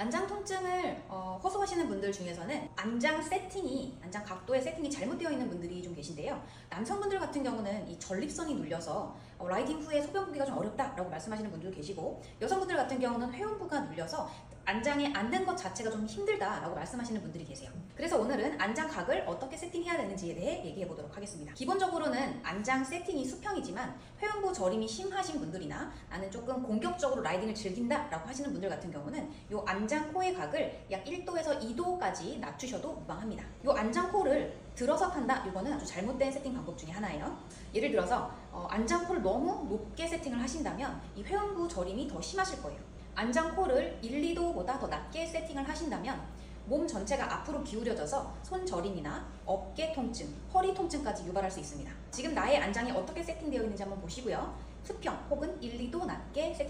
안장 통증을 어, 호소하시는 분들 중에서는 안장 세팅이 안장 각도의 세팅이 잘못되어 있는 분들이 좀 계신데요. 남성분들 같은 경우는 이 전립선이 눌려서 어, 라이딩 후에 소변 보기가 좀 어렵다라고 말씀하시는 분들도 계시고 여성분들 같은 경우는 회원부가 눌려서 안장에 앉는 것 자체가 좀 힘들다라고 말씀하시는 분들이 계세요. 그래서 오늘은 안장 각을 어떻게 세팅해야 되는지에 대해 얘기해 보도록 하겠습니다. 기본적으로는 안장 세팅이 수평이지만 회원부 저림이 심하신 분들이나 나는 조금 공격적으로 라이딩을 즐긴다라고 하시는 분들 같은 경우는 이 안장 코의 각을 약 1도에서 2도까지 낮추셔도 무방합니다. 이 안장 코를 들어서 판다 이거는 아주 잘못된 세팅 방법 중에 하나예요. 예를 들어서 어, 안장 코를 너무 높게 세팅을 하신다면 이 회원부 저림이 더 심하실 거예요. 안장 코를 1, 2도보다 더 낮게 세팅을 하신다면 몸 전체가 앞으로 기울여져서 손 저림이나 어깨 통증, 허리 통증까지 유발할 수 있습니다. 지금 나의 안장이 어떻게 세팅되어 있는지 한번 보시고요. 수평 혹은 1, 2도 낮게 세팅